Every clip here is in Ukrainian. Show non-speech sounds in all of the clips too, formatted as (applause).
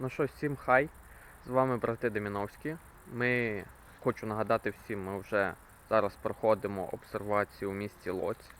Ну що, всім хай. З вами брати Деміновські. Ми хочу нагадати всім, ми вже зараз проходимо обсервацію у місті Лоць.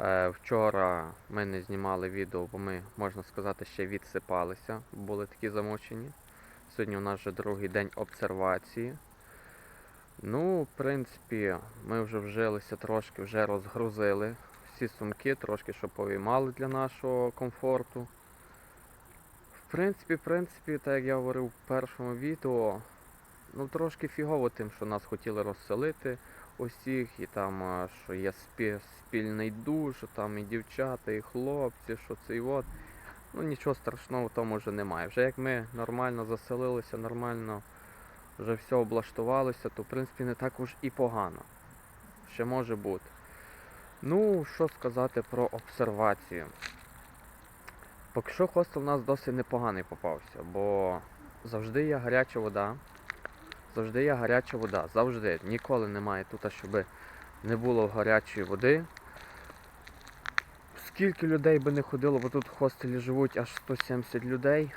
Е, вчора ми не знімали відео, бо ми, можна сказати, ще відсипалися, були такі замочені. Сьогодні у нас вже другий день обсервації. Ну, в принципі, ми вже вжилися трошки, вже розгрузили всі сумки, трошки що повіймали для нашого комфорту. В принципі, в принципі, так як я говорив в першому відео, ну трошки фігово тим, що нас хотіли розселити усіх, і там, що є спі- спільний душ, там і дівчата, і хлопці, що це і от. Ну нічого страшного в тому вже немає. Вже як ми нормально заселилися, нормально вже все облаштувалося, то в принципі не так уж і погано. Ще може бути. Ну, що сказати про обсервацію. Поки що хостел у нас досить непоганий попався, бо завжди є гаряча вода. Завжди є гаряча вода. Завжди. Ніколи немає тут, щоб не було гарячої води. Скільки людей би не ходило, бо тут в хостелі живуть аж 170 людей.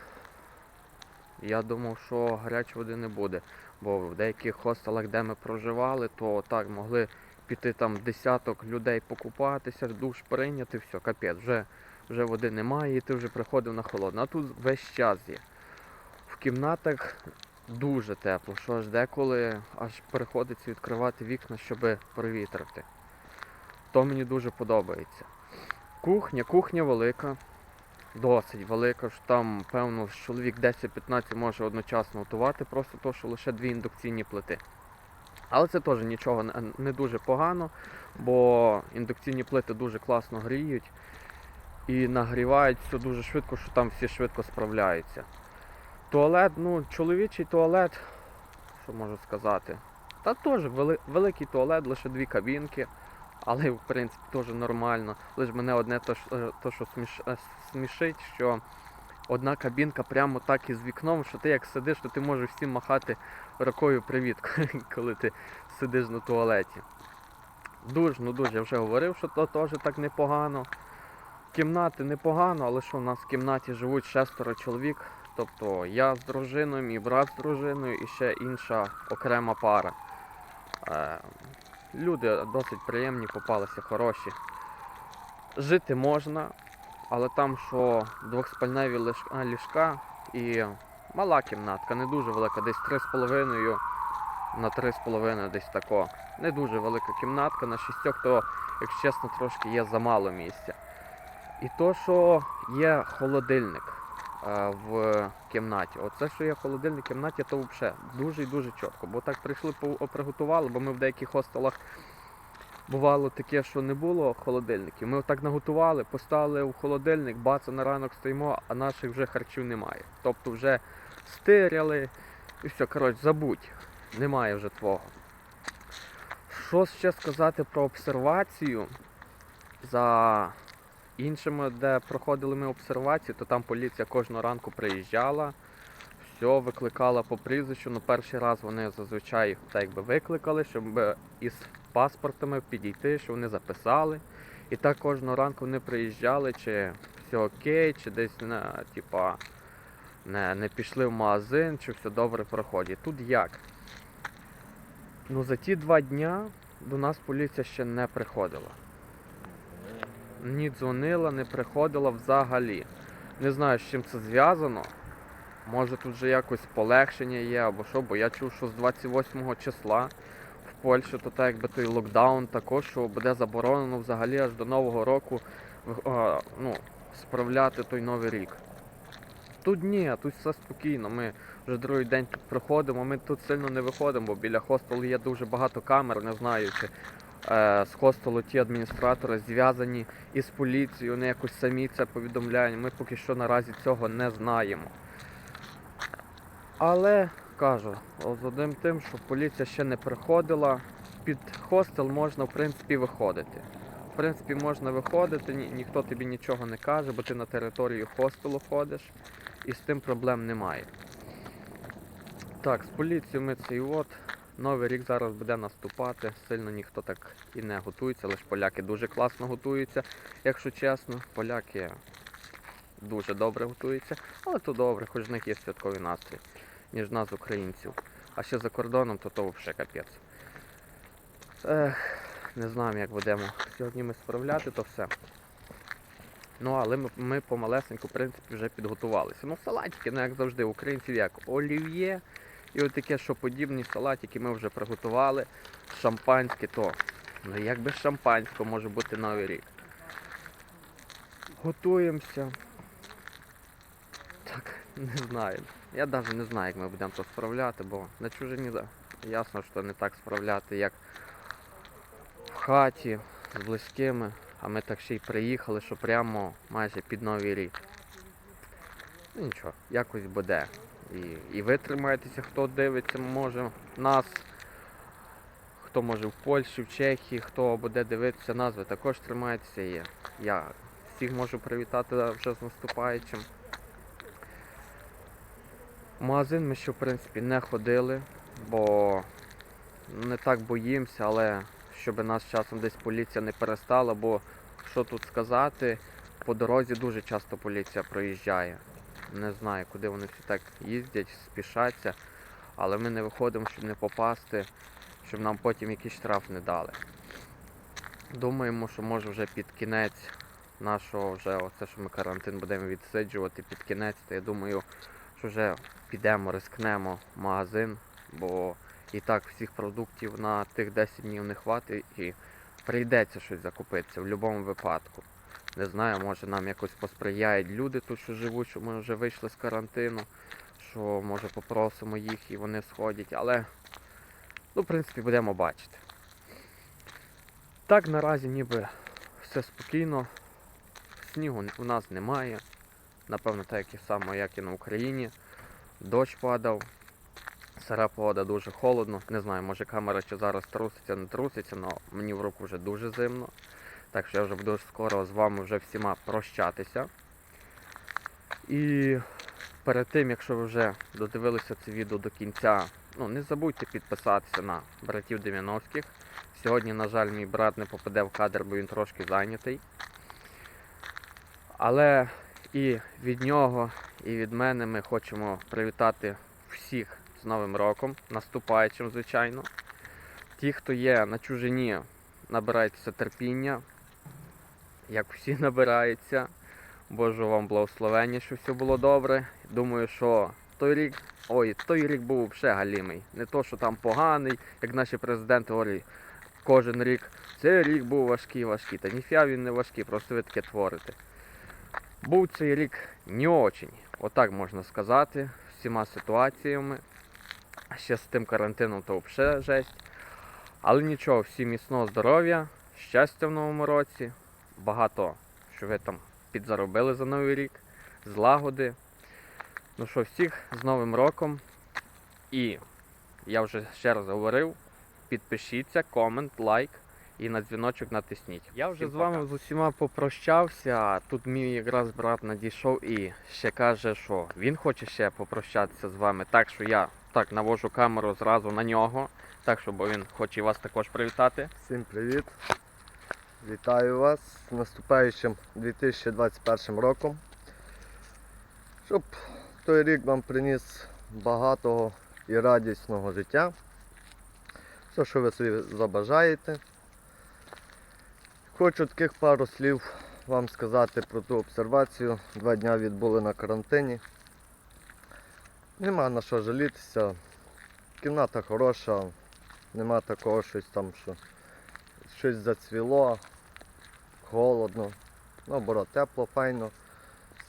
Я думав, що гарячої води не буде. Бо в деяких хостелах, де ми проживали, то так могли піти там десяток людей покупатися, душ прийняти, все, капець, вже, вже води немає, і ти вже приходив на холодну. А тут весь час є. В кімнатах дуже тепло, що аж деколи аж приходиться відкривати вікна, щоб провітрити. То мені дуже подобається. Кухня, кухня велика, досить велика, що там, певно, чоловік 10-15 може одночасно готувати, просто то, що лише дві індукційні плити. Але це теж нічого не дуже погано, бо індукційні плити дуже класно гріють і нагрівають все дуже швидко, що там всі швидко справляються. Туалет, ну, чоловічий туалет, що можу сказати. Та теж вели- великий туалет, лише дві кабінки, але в принципі теж нормально. Лише мене одне то, то що сміш, е, смішить, що одна кабінка прямо так із вікном, що ти як сидиш, то ти можеш всім махати рукою привіт, (laughs) коли ти сидиш на туалеті. Душ, ну дуже, я вже говорив, що то теж так непогано. Кімнати непогано, але що в нас в кімнаті живуть шестеро чоловік. Тобто я з дружиною, мій брат з дружиною і ще інша окрема пара. Е, люди досить приємні, попалися хороші. Жити можна, але там що двохспальневі ліжка і мала кімнатка, не дуже велика, десь 3,5 на 3,5 десь тако. Не дуже велика кімнатка на шістьох, то, якщо чесно, трошки є замало місця. І то, що є холодильник е, в кімнаті. Оце, що є холодильник в кімнаті, то взагалі дуже і дуже чітко. Бо так прийшли, приготували, бо ми в деяких хостелах бувало таке, що не було холодильників. Ми отак наготували, поставили в холодильник, баца на ранок стоїмо, а наших вже харчів немає. Тобто вже стиряли і все, коротше, забудь. Немає вже твого. Що ще сказати про обсервацію? За іншими, де проходили ми обсервації, то там поліція кожного ранку приїжджала, все викликала по прізвищу. Ну, перший раз вони зазвичай так якби викликали, щоб е, із паспортами підійти, що вони записали. І так кожного ранку вони приїжджали, чи все окей, чи десь не, типа, не, не пішли в магазин, чи все добре проходить. Тут як? Ну за ті два дня до нас поліція ще не приходила. Ні дзвонила, не приходила взагалі. Не знаю, з чим це зв'язано. Може тут вже якось полегшення є або що, бо я чув, що з 28 числа в Польщі то так якби той локдаун також, що буде заборонено взагалі аж до Нового року а, ну, справляти той новий рік. Тут ні, тут все спокійно. Ми вже другий день тут проходимо, ми тут сильно не виходимо, бо біля хостелу є дуже багато камер, не знаю, чи з хостелу ті адміністратори зв'язані із поліцією, вони якось самі це повідомляють. Ми поки що наразі цього не знаємо. Але кажу, з одним тим, що поліція ще не приходила, під хостел можна в принципі виходити. В принципі, можна виходити, ні, ніхто тобі нічого не каже, бо ти на територію хостелу ходиш і з тим проблем немає. Так, з поліцією ми цей от. Новий рік зараз буде наступати. Сильно ніхто так і не готується, лише поляки дуже класно готуються, якщо чесно. Поляки дуже добре готується, але то добре, хоч в них є святковий настрій, ніж нас, українців. А ще за кордоном, то то взагалі капець. Ех, не знаємо, як будемо сьогодні ми справляти то все. Ну, але ми, ми помалесеньку, в принципі, вже підготувалися. Ну, салатики, ну як завжди, українців як олів'є. І от таке, що подібні салатики ми вже приготували. Шампанське, то ну як без шампанського може бути новий рік. Готуємося. Так, не знаю. Я навіть не знаю, як ми будемо то справляти, бо на чужині ясно, що не так справляти, як в хаті з близькими, а ми так ще й приїхали, що прямо майже під Новий рік. Ну нічого, якось буде. І, і ви тримаєтеся, хто дивиться, може нас, хто може в Польщі, в Чехії, хто буде дивитися нас, ви також тримаєтеся. І я всіх можу привітати вже з наступаючим. В магазин ми ще в принципі не ходили, бо не так боїмося, але щоб нас часом десь поліція не перестала, бо що тут сказати, по дорозі дуже часто поліція проїжджає. Не знаю, куди вони всі так їздять, спішаться, але ми не виходимо, щоб не попасти, щоб нам потім якийсь штраф не дали. Думаємо, що може вже під кінець нашого вже оце, що ми карантин будемо відсиджувати під кінець, то я думаю, що вже підемо, рискнемо в магазин, бо і так всіх продуктів на тих 10 днів не хватить і прийдеться щось закупитися в будь-якому випадку. Не знаю, може нам якось посприяють люди тут, що живуть, що ми вже вийшли з карантину, що може попросимо їх і вони сходять, але ну, в принципі будемо бачити. Так наразі ніби все спокійно. Снігу у нас немає. Напевно, так само, як і на Україні. Дощ падав, сира погода дуже холодно. Не знаю, може камера чи зараз труситься, не труситься, але мені в руку вже дуже зимно. Так що я вже буду скоро з вами вже всіма прощатися. І перед тим, якщо ви вже додивилися це відео до кінця, ну не забудьте підписатися на братів 90-х. Сьогодні, на жаль, мій брат не попаде в кадр, бо він трошки зайнятий. Але і від нього, і від мене ми хочемо привітати всіх з Новим роком, наступаючим, звичайно. Ті, хто є на чужині, набирайтеся терпіння, як всі набираються. Божого вам благословення, щоб все було добре. Думаю, що той рік, ой, той рік був взагалі галімий. Не то, що там поганий, як наші президенти говорять кожен рік. Цей рік був важкий, важкий. Та ніфіга він не важкий, просто ви таке творите. Був цей рік не очень, отак можна сказати, всіма ситуаціями. Ще з тим карантином то взагалі жесть. Але нічого, всім міцного здоров'я, щастя в новому році, багато, що ви там підзаробили за новий рік, злагоди. Ну що, всіх з Новим роком. І я вже ще раз говорив, підпишіться, комент, лайк і на дзвіночок натисніть. Я вже Всім з вами з усіма попрощався. а Тут мій якраз брат надійшов і ще каже, що він хоче ще попрощатися з вами. Так що я так навожу камеру зразу на нього. Так, що бо він хоче і вас також привітати. Всім привіт! Вітаю вас з наступаючим 2021 роком. Щоб той рік вам приніс багатого і радісного життя. Все, що ви собі забажаєте. Хочу таких пару слів вам сказати про ту обсервацію. Два дня відбули на карантині. Нема на що жалітися. Кімната хороша, нема такого щось там, що щось зацвіло, холодно. Наоборот, тепло, файно.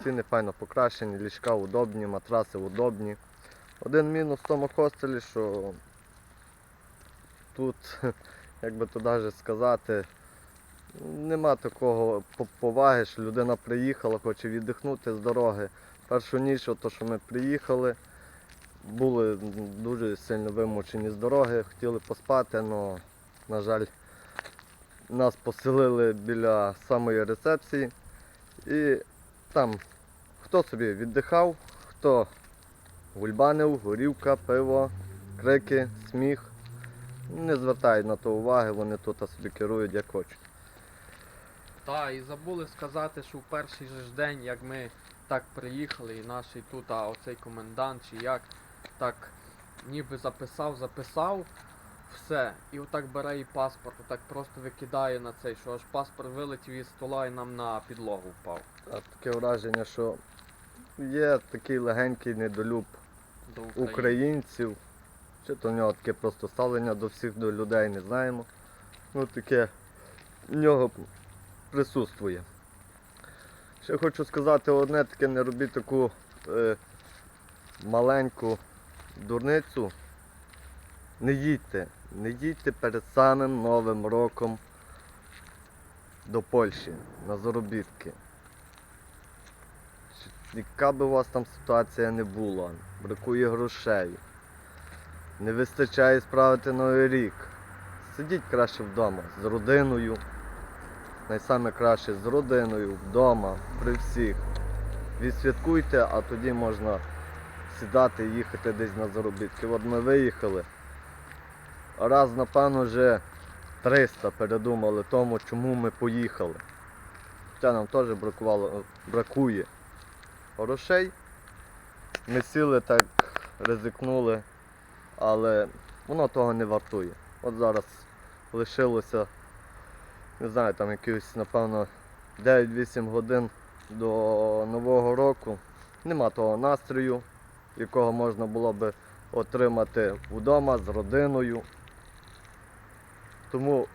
Стіни файно покращені, ліжка удобні, матраси удобні. Один мінус в тому хостелі, що тут, (laughs) як би то навіть сказати, нема такого поваги, що людина приїхала, хоче віддихнути з дороги. Першу ніч, ото, що ми приїхали, були дуже сильно вимучені з дороги, хотіли поспати, але, на жаль, нас поселили біля самої рецепції. І там хто собі віддихав, хто гульбанив, горівка, пиво, крики, сміх. Не звертають на то уваги, вони тут собі керують як хочуть. Так, і забули сказати, що в перший же ж день, як ми так приїхали, і наш тут, оцей комендант чи як, так ніби записав, записав, все. І отак бере і паспорт, отак просто викидає на цей, що аж паспорт вилетів із стола і нам на підлогу впав. А таке враження, що є такий легенький недолюб До України. українців. Чи то в нього таке просто ставлення до всіх до людей, не знаємо. Ну таке в нього присутствує. Ще хочу сказати одне таке, не робіть таку е, маленьку дурницю. Не їдьте, не їдьте перед самим Новим роком до Польщі на заробітки. Яка би у вас там ситуація не була, бракує грошей, не вистачає справити новий рік. Сидіть краще вдома з родиною. Найсаме краще з родиною, вдома, при всіх. Відсвяткуйте, а тоді можна сідати і їхати десь на заробітки. От ми виїхали. Раз, напевно, вже 300 передумали тому, чому ми поїхали. Хоча нам теж бракувало, бракує грошей. Ми сіли так, ризикнули, але воно того не вартує. От зараз лишилося, не знаю, там якихось, напевно, 9-8 годин до Нового року. Нема того настрою, якого можна було би отримати вдома з родиною. Тому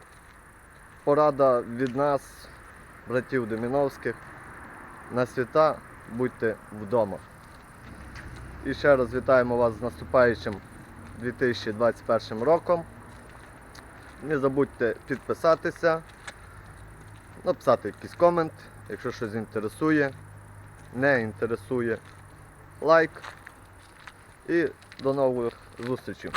порада від нас, братів Деміновських, на свята будьте вдома. І ще раз вітаємо вас з наступаючим 2021 роком. Не забудьте підписатися, написати якийсь комент, якщо щось інтересує, не інтересує, лайк. І до нових зустрічей.